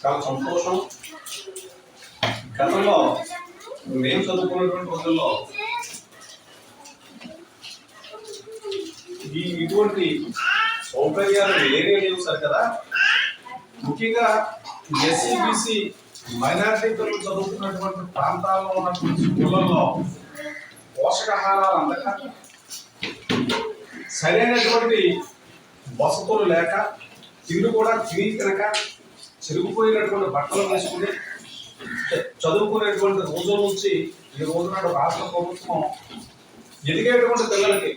చాలా సంతోషం. గతంలో మేము చదువుకున్నటువంటి రోజుల్లో ఈ ఇటువంటి సౌకర్యాలు వేరే లేవు సార్ కదా. ముఖ్యంగా ఎస్సీ బీసీ మైనారిటీ పిల్లలు చదువుతున్నటువంటి ప్రాంతాల్లో ఉన్నటువంటి స్కూళ్ళల్లో పోషకాహారాలు అందక సరైనటువంటి వసతులు లేక తిండి కూడా తిని కనుక చెరుగుపోయినటువంటి బట్టలు వేసుకుని చదువుకునేటువంటి రోజుల నుంచి ఈ రోజు నాడు రాష్ట్ర ప్రభుత్వం ఎదిగేటువంటి పిల్లలకి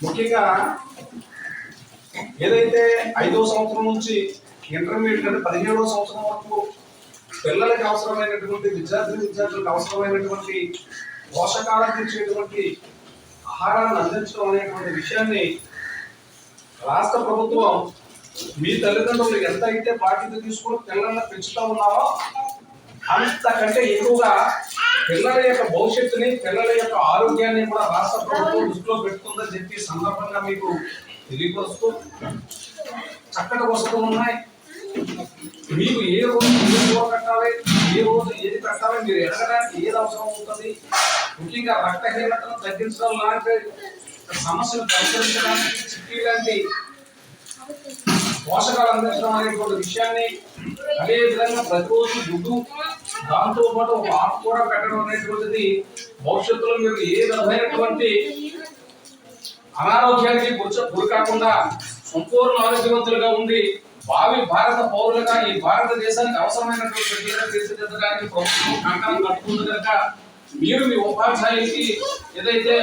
ముఖ్యంగా ఏదైతే ఐదో సంవత్సరం నుంచి ఇంటర్మీడియట్ అంటే పదిహేడో సంవత్సరం వరకు పిల్లలకి అవసరమైనటువంటి విద్యార్థి విద్యార్థులకు అవసరమైనటువంటి పోషకాలకు ఇచ్చేటువంటి ఆహారాన్ని అందించడం అనేటువంటి విషయాన్ని రాష్ట్ర ప్రభుత్వం మీ తల్లిదండ్రులు ఎంత అయితే బాధ్యత తీసుకుని పిల్లల్ని పెంచుతా ఉన్నారో అంతకంటే ఎక్కువగా పిల్లల యొక్క భవిష్యత్తుని పిల్లల యొక్క ఆరోగ్యాన్ని కూడా రాష్ట్ర ప్రభుత్వం దృష్టిలో పెట్టుకుందని చెప్పి సందర్భంగా మీకు తెలియపరుస్తూ చక్కటి వస్తువులు ఉన్నాయి. మీకు ఏ రోజు ఏ కట్టాలి ఏ రోజు మీరు ఎదగడానికి ఏది అవసరం అవుతుంది? ముఖ్యంగా రక్తహీనతను తగ్గించడం లాంటి సమస్యలు పరిష్కరించడానికి చిట్టి లాంటి పోషకాలు అందించడం అనేటువంటి విషయాన్ని అదే విధంగా ప్రతిరోజు గుడ్డు దాంతో పాటు ఒక కూడా పెట్టడం అనేటువంటిది భవిష్యత్తులో మీరు ఏ విధమైనటువంటి అనారోగ్యానికి గురి కాకుండా సంపూర్ణ ఆరోగ్యవంతులుగా ఉండి భావి భారత పౌరులుగా ఈ భారతదేశానికి అవసరమైనటువంటి ప్రక్రియను తీర్చిదిద్దడానికి ప్రభుత్వం కంకణం కట్టుకుంది కనుక మీరు మీ ఉపాధ్యాయులకి ఏదైతే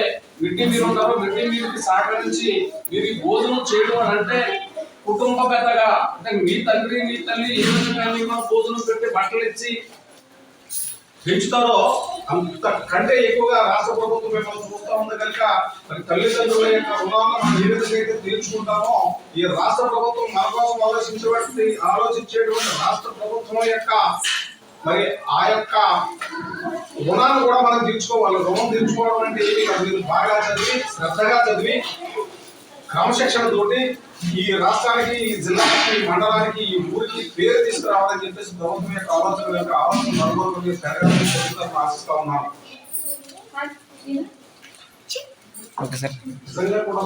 మిడ్డీ మీరు ఉన్నారో మిడ్డీ మీరుకి సహకరించి మీరు ఈ భోజనం చేయడం అని అంటే కుటుంబ పెద్దగా అంటే మీ తండ్రి మీ తల్లి ఏ విధంగా భోజనం పెట్టి బట్టలు ఇచ్చి పెంచుతారో అంత కంటే ఎక్కువగా రాష్ట్ర ప్రభుత్వం మిమ్మల్ని చూస్తా ఉంది కనుక మరి తల్లిదండ్రుల యొక్క రుణాలను మనం ఏ విధంగా అయితే తీర్చుకుంటామో ఈ రాష్ట్ర ప్రభుత్వం మన కోసం ఆలోచించేటువంటి ఆలోచించేటువంటి రాష్ట్ర ప్రభుత్వం యొక్క మరి ఆ యొక్క రుణాన్ని కూడా మనం తీర్చుకోవాలి. రుణం తీర్చుకోవడం అంటే ఏమి కాదు. మీరు బాగా చదివి శ్రద్ధగా చదివి క్రమశిక్షణ తోటి ఈ రాష్ట్రానికి ఈ జిల్లాకి ఈ మండలానికి ఈ ఊరికి పేరు తీసుకురావాలని చెప్పేసి ప్రభుత్వం యొక్క ఆలోచన యొక్క ఆలోచన మరొకరు ఆశిస్తా ఉన్నాను ఓకే సార్ నిజంగా కూడా